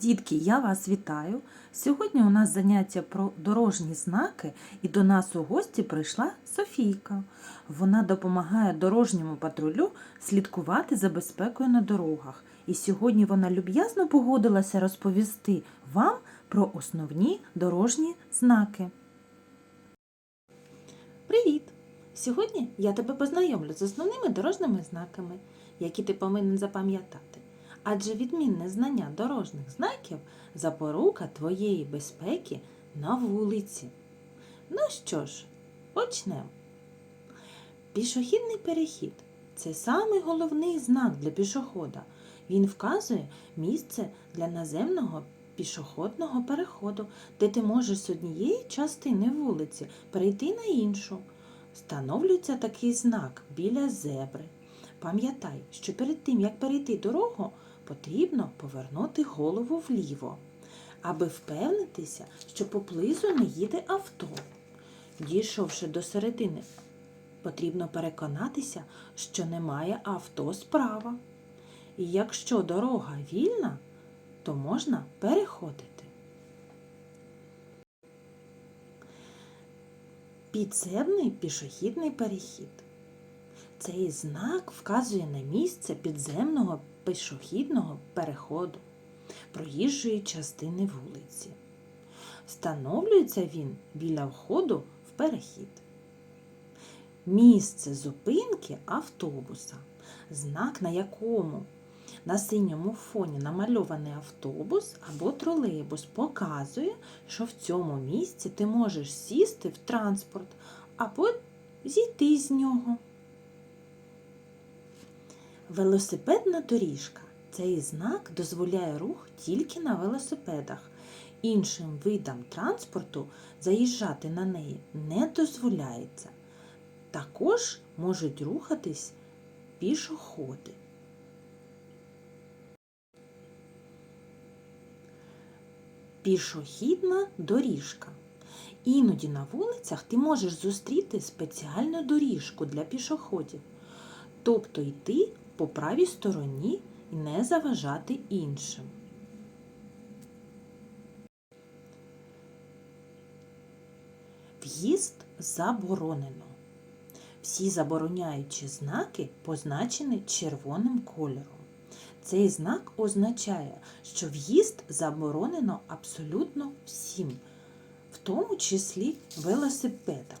Дітки, я вас вітаю. Сьогодні у нас заняття про дорожні знаки, і до нас у гості прийшла Софійка. Вона допомагає дорожньому патрулю слідкувати за безпекою на дорогах. І сьогодні вона люб'язно погодилася розповісти вам про основні дорожні знаки. Привіт! Сьогодні я тебе познайомлю з основними дорожніми знаками, які ти повинен запам'ятати. Адже відмінне знання дорожніх знаків запорука твоєї безпеки на вулиці. Ну що ж, почнемо. Пішохідний перехід це самий головний знак для пішохода. Він вказує місце для наземного пішохідного переходу, де ти можеш з однієї частини вулиці перейти на іншу. Встановлюється такий знак біля зебри. Пам'ятай, що перед тим, як перейти дорогу, потрібно повернути голову вліво, аби впевнитися, що поблизу не їде авто. Дійшовши до середини, потрібно переконатися, що немає авто справа. І якщо дорога вільна, то можна переходити. Підземний пішохідний перехід. Цей знак вказує на місце підземного пішохідного переходу проїжджої частини вулиці. Встановлюється він біля входу в перехід. Місце зупинки автобуса, знак на якому на синьому фоні намальований автобус або тролейбус показує, що в цьому місці ти можеш сісти в транспорт або зійти з нього. Велосипедна доріжка. Цей знак дозволяє рух тільки на велосипедах. Іншим видам транспорту заїжджати на неї не дозволяється. Також можуть рухатись пішоходи. Пішохідна доріжка. Іноді на вулицях ти можеш зустріти спеціальну доріжку для пішоходів, тобто йти по правій стороні і не заважати іншим. В'їзд заборонено. Всі забороняючі знаки позначені червоним кольором. Цей знак означає, що в'їзд заборонено абсолютно всім, в тому числі велосипедам.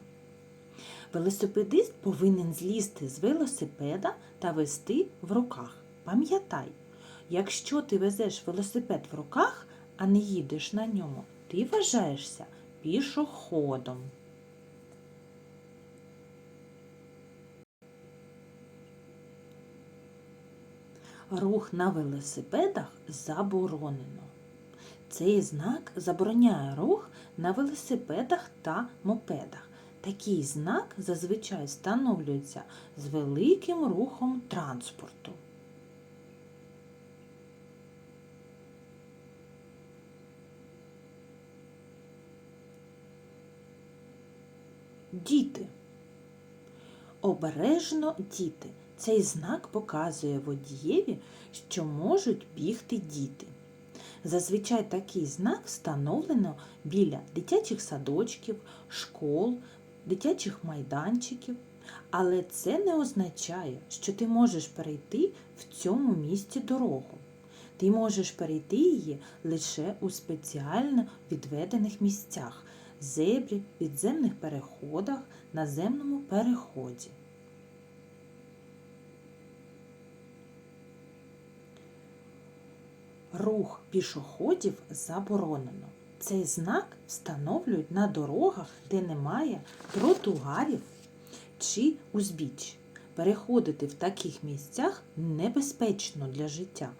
Велосипедист повинен злізти з велосипеда та вести в руках. Пам'ятай, якщо ти везеш велосипед в руках, а не їдеш на ньому, ти вважаєшся пішоходом. Рух на велосипедах заборонено. Цей знак забороняє рух на велосипедах та мопедах. Такий знак зазвичай встановлюється з великим рухом транспорту. Діти. Обережно діти. Цей знак показує водієві, що можуть бігти діти. Зазвичай такий знак встановлено біля дитячих садочків, школ, дитячих майданчиків. Але це не означає, що ти можеш перейти в цьому місці дорогу. Ти можеш перейти її лише у спеціально відведених місцях зебрі, підземних переходах, наземному переході. Рух пішоходів заборонено. Цей знак встановлюють на дорогах, де немає тротуарів чи узбіч. Переходити в таких місцях небезпечно для життя.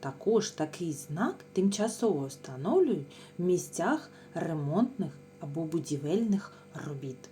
Також такий знак тимчасово встановлюють в місцях ремонтних або будівельних робіт.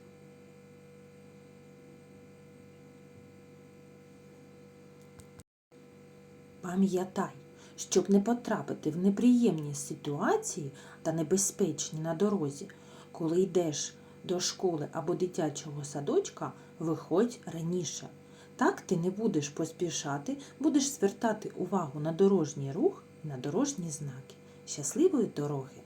Пам'ятай, щоб не потрапити в неприємні ситуації та небезпечні на дорозі, коли йдеш до школи або дитячого садочка, виходь раніше. Так ти не будеш поспішати, будеш звертати увагу на дорожній рух і на дорожні знаки. Щасливої дороги!